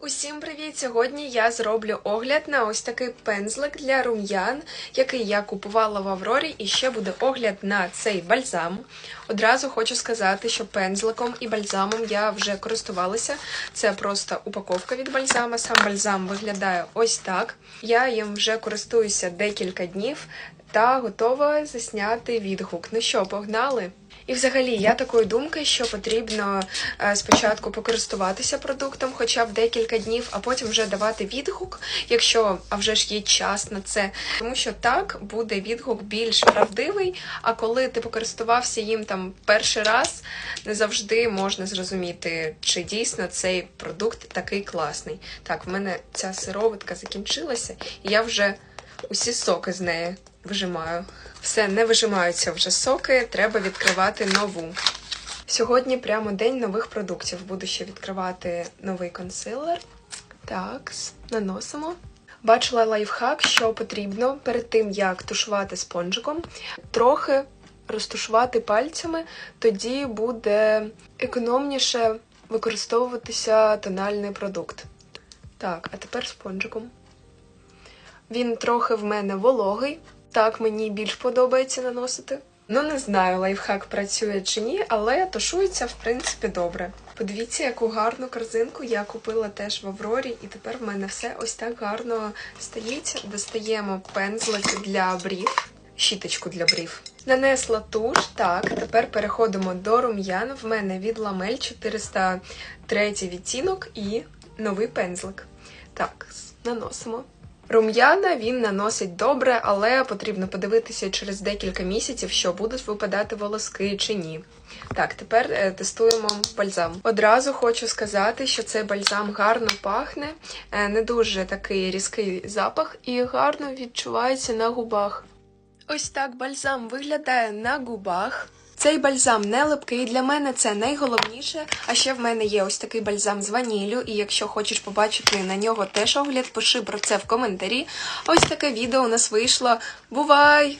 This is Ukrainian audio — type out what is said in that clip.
Усім привіт! Сьогодні я зроблю огляд на ось такий пензлик для рум'ян, який я купувала в Аврорі, і ще буде огляд на цей бальзам. Одразу хочу сказати, що пензликом і бальзамом я вже користувалася. Це просто упаковка від бальзама. Сам бальзам виглядає ось так. Я їм вже користуюся декілька днів та готова засняти відгук. Ну що, погнали? І взагалі я такої думки, що потрібно е, спочатку покористуватися продуктом, хоча б декілька днів, а потім вже давати відгук, якщо а вже ж є час на це. Тому що так буде відгук більш правдивий. А коли ти покористувався їм там перший раз, не завжди можна зрозуміти, чи дійсно цей продукт такий класний. Так, в мене ця сироватка закінчилася, і я вже усі соки з неї вижимаю. Все, не вижимаються вже соки, треба відкривати нову. Сьогодні прямо день нових продуктів. Буду ще відкривати новий консилер. Так, наносимо. Бачила лайфхак, що потрібно перед тим, як тушувати спонжиком, трохи розтушувати пальцями, тоді буде економніше використовуватися тональний продукт. Так, а тепер спонжиком. Він трохи в мене вологий, так мені більш подобається наносити. Ну, не знаю, лайфхак працює чи ні, але тушується, в принципі, добре. Подивіться, яку гарну корзинку я купила теж в Аврорі, і тепер в мене все ось так гарно стоїть. Достаємо пензлик для брів, щіточку для брів. Нанесла туш, так, тепер переходимо до рум'ян. В мене від ламель 403 відтінок і новий пензлик. Так, наносимо. Рум'яна він наносить добре, але потрібно подивитися через декілька місяців, що будуть випадати волоски чи ні. Так, тепер е, тестуємо бальзам. Одразу хочу сказати, що цей бальзам гарно пахне, е, не дуже такий різкий запах і гарно відчувається на губах. Ось так бальзам виглядає на губах. Цей бальзам не липкий, для мене це найголовніше. А ще в мене є ось такий бальзам з ваніллю, і якщо хочеш побачити на нього теж огляд, пиши про це в коментарі. Ось таке відео у нас вийшло. Бувай!